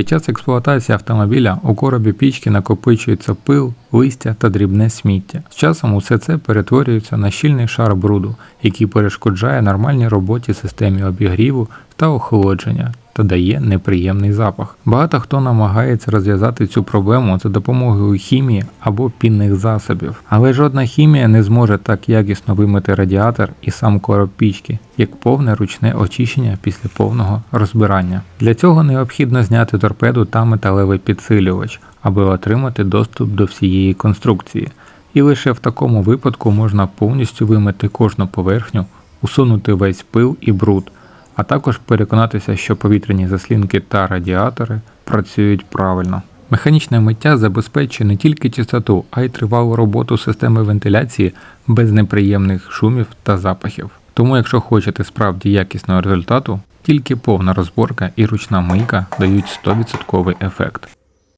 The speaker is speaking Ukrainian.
Під час експлуатації автомобіля у коробі пічки накопичується пил, листя та дрібне сміття. З часом усе це перетворюється на щільний шар бруду, який перешкоджає нормальній роботі системі обігріву та охолодження та дає неприємний запах. Багато хто намагається розв'язати цю проблему за допомогою хімії або пінних засобів, але жодна хімія не зможе так якісно вимити радіатор і сам короб пічки, як повне ручне очищення після повного розбирання. Для цього необхідно зняти торпеду та металевий підсилювач, аби отримати доступ до всієї конструкції. І лише в такому випадку можна повністю вимити кожну поверхню, усунути весь пил і бруд, а також переконатися, що повітряні заслінки та радіатори працюють правильно. Механічне миття забезпечує не тільки чистоту, а й тривалу роботу системи вентиляції без неприємних шумів та запахів. Тому, якщо хочете справді якісного результату, тільки повна розборка і ручна мийка дають 100% ефект.